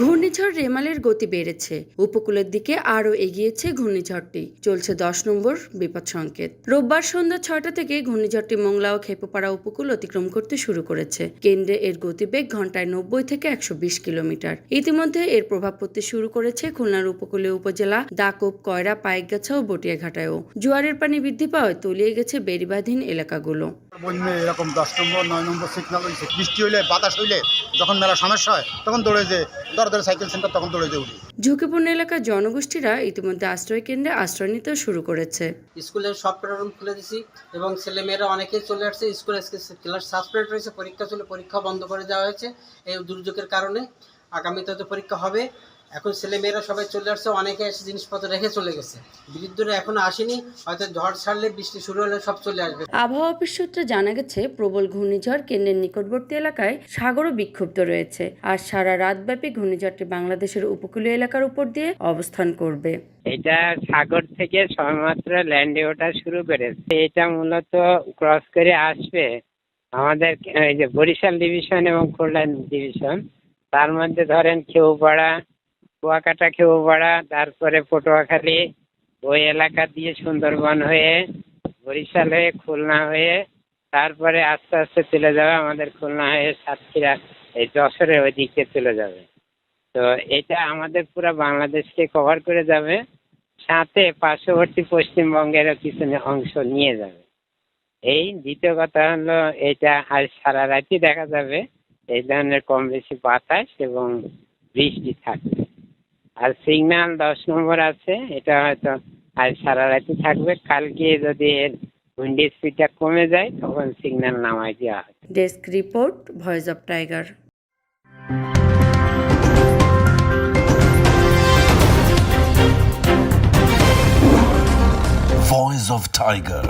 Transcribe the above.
ঘূর্ণিঝড় রেমালের গতি বেড়েছে। উপকূলের দিকে আরও এগিয়েছে ঘূর্ণিঝড়টি। চলছে দশ নম্বর বিপদ সংকেত। রোববার সন্ধ্যা ছয়টা থেকে ঘূর্ণিঝড়টি মোংলা ও খেপুপাড়া উপকূল অতিক্রম করতে শুরু করেছে। কেন্দ্রে এর গতিবেগ ঘন্টায় নব্বই থেকে একশো বিশ কিলোমিটার। ইতিমধ্যে এর প্রভাব পড়তে শুরু করেছে খুলনার উপকূলীয় উপজেলা দাকব কয়রা, পাইকগাছা ও বটিয়াঘাটায়ও। জোয়ারের পানি বৃদ্ধি পাওয়ায় তলিয়ে গেছে বেড়িবাঁধীন এলাকাগুলো। বন্যে এরকম দশ নম্বর নয় নম্বর সিগনাল হয়েছে বৃষ্টি হইলে বাতাস হইলে যখন মেলা সমস্যা হয় তখন দৌড়ে যে দর দরে সাইকেল সেন্টার তখন দৌড়ে যে উঠি। ঝুঁকিপূর্ণ এলাকার জনগোষ্ঠীরা ইতিমধ্যে আশ্রয় কেন্দ্রে আশ্রয় নিতেও শুরু করেছে। স্কুলের সব রুম খুলে দিছি এবং ছেলেমেয়েরা অনেকেই চলে আসছে। স্কুলে আজকে ক্লাস সাসপেন্ড রয়েছে পরীক্ষা চলে পরীক্ষা বন্ধ করে দেওয়া হয়েছে। এই দুর্যোগের কারণে আগামীতে তো পরীক্ষা হবে। এখন ছেলেমেয়েরা সবাই চলে আসছে অনেকে এসে জিনিসপত্র রেখে চলে গেছে। বিদ্যুৎরা এখনও আসেনি হয়তো ঝড় ছাড়লে বৃষ্টি শুরু হলে সব চলে আসবে। আবহাওয়া অফিস সূত্রে জানা গেছে প্রবল ঘূর্ণিঝড় কেন্দ্রের নিকটবর্তী এলাকায় সাগরও বিক্ষুব্ধ রয়েছে আর সারা রাতব্যাপী ঘূর্ণিঝড়টি বাংলাদেশের উপকূলীয় এলাকার উপর দিয়ে অবস্থান করবে। এটা সাগর থেকে সবেমাত্র ল্যান্ডে ওঠা শুরু করেছে। এটা মূলত ক্রস করে আসবে আমাদের এই যে বরিশাল ডিভিশন এবং খুলনা ডিভিশন তার মধ্যে ধরেন খেউপাড়া কুয়াকাটা খেউপাড়া তারপরে পটুয়াখালী, ওই এলাকা দিয়ে সুন্দরবন হয়ে, বরিশাল হয়ে, খুলনা হয়ে, তারপরে আস্তে আস্তে চলে যাবে আমাদের খুলনা হয়ে সাতক্ষীরা, এই যশোরের ওই দিকে চলে যাবে। তো এটা আমাদের পুরো বাংলাদেশকে কভার করে যাবে, সাথে পার্শ্ববর্তী পশ্চিমবঙ্গেরও কিছু অংশ নিয়ে যাবে। এই দ্বিতীয় কথা হলো, এটা আজ সারা রাতই দেখা যাবে, এই ধরনের কম বেশি বাতাস এবং বৃষ্টি থাকবে। আর সিগন্যাল দশ নম্বর আছে এটা হয়তো আজ সারা রাতই থাকবে। কালকে যদি এর উইন্ডি স্পিডটা কমে যায় তখন সিগন্যাল নামায় দেওয়া হয়। Desk report Voice of Tiger Voice of Tiger.